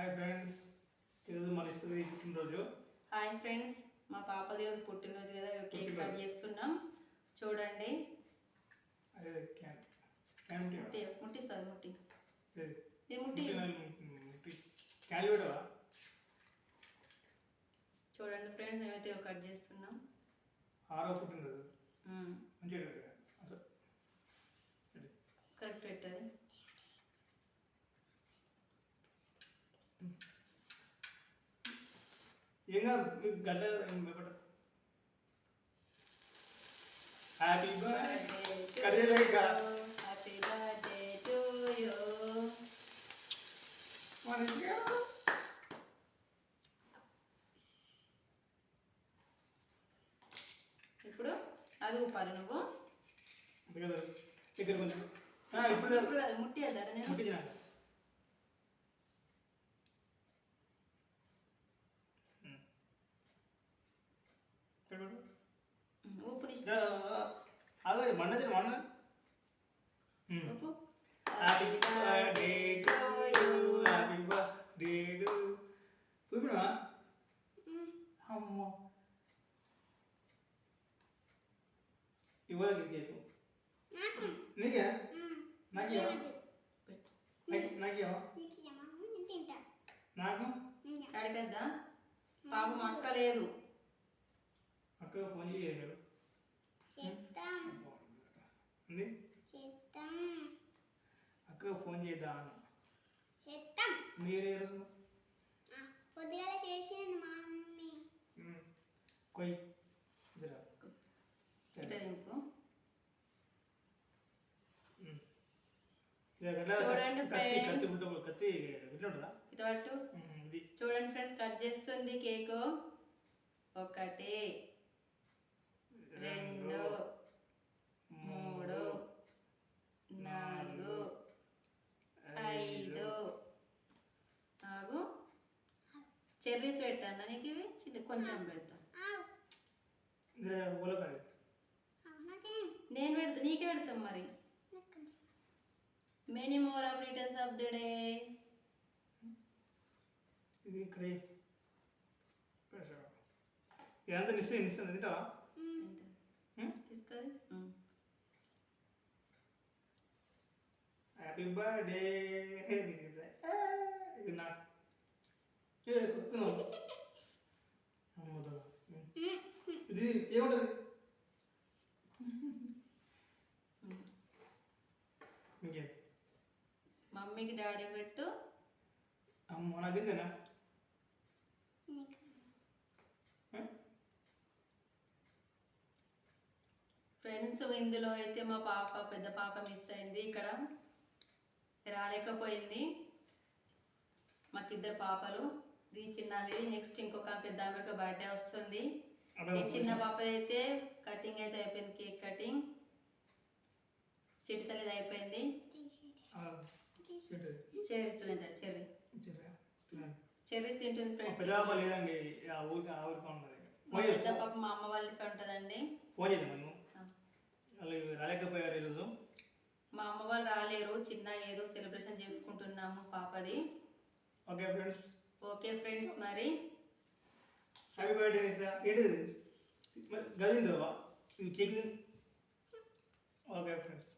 Hi friends ఈరోజు మన ఇస్తుంది పుట్టినరోజు హాయ్ ఫ్రెండ్స్ మా పాపది రోజు పుట్టినరోజు కదా కేక్ కట్. చేస్తున్నాం చూడండి అదే క్యాన్ క్యాన్ ముట్టి ముట్టి? ఇది ముట్టి ముట్టి ముట్టి పెట్టవా చూడండి ఫ్రెండ్స్ మేమైతే కట్ చేస్తున్నాం ఆరో పుట్టినరోజు. మంచిగా. అసలు. కరెక్ట్ పెట్టది ఏం కాదు మీకు గడ్డ happy birthday happy birthday to you ఇప్పుడు అది ఊపాలి నువ్వు. దగ్గర కొంచెం. ఇప్పుడు. ఇప్పుడు అది ముట్టి ఊపుని ఇక్కడ, అదే మన్న తిన మన్న ఊపు. Happy birthday to you happy birthday to చూపినా అమ్మో. ఇవ్వాలి కేకు నీకే. నాకేవా? పెట్టు. నాకు నాకేవా? నాకు? అడగద్దా? పాపం అక్క లేదు అక్క ఫోన్ చేయలేదు ఉంది? అక్క ఫోన్ చేద్దా అన్న. మీరే రోజు? పొద్దుగాల చేసింది మా మమ్మీ. కొయ్. జరా సరే. చూడండి ఫ్రెండ్స్ కట్ చేస్తుంది కేకు. ఒకటి. చెర్రీస్ పెట్టాను నీకు ఇవి? చిన్న కొంచెం పెడతా. నాకే? నేను పెడతా నీకే పెడతాం మరి. Many more of returns of the day ఇది ఇక్కడ ఇదంతా నిశ్చయం నిశ్చయం తింటావా? ఉమ్? తీసుకోది హ్యాపీ బర్త్డే ఇది నా ఏ కుక్కున్నావు అమ్మదో. ఇది ఏముంటుంది? ఇంకే. మమ్మీకి డాడీ పెట్టు. అమ్మ నాకు. ఇంతేనా ఫ్రెండ్స్ ఇందులో అయితే మా పాప పెద్ద పాప మిస్ అయింది ఇక్కడ. రాలేకపోయింది. మాకు ఇద్దరు పాపలు. ఇది చిన్నది. నెక్స్ట్ ఇంకొక పెద్ద ఆమెకు బర్త్డే వస్తుంది. ఈ చిన్న పాప అయితే కటింగ్ అయితే అయిపోయింది కేక్ కటింగ్ చిటితల్లిది అయిపోయింది. చెర్రీస్ తింటా చెర్రీ చెర్రీస్ తింటుంది ఫ్రెండ్స్ పెద్ద పాప మా అమ్మ వాళ్ళకి ఉంటుందండి. ఫోన్ రాలేకపోయారు ఈరోజు? మా అమ్మ వాళ్ళు రాలేరు చిన్న ఏదో సెలబ్రేషన్ చేసుకుంటున్నాము పాపది. ఓకే ఫ్రెండ్స్ ఓకే ఫ్రెండ్స్ మరి. హ్యాపీ బర్త్డే నిస్తా ఏంటిది మరి ఇది కేక్ ఓకే ఫ్రెండ్స్.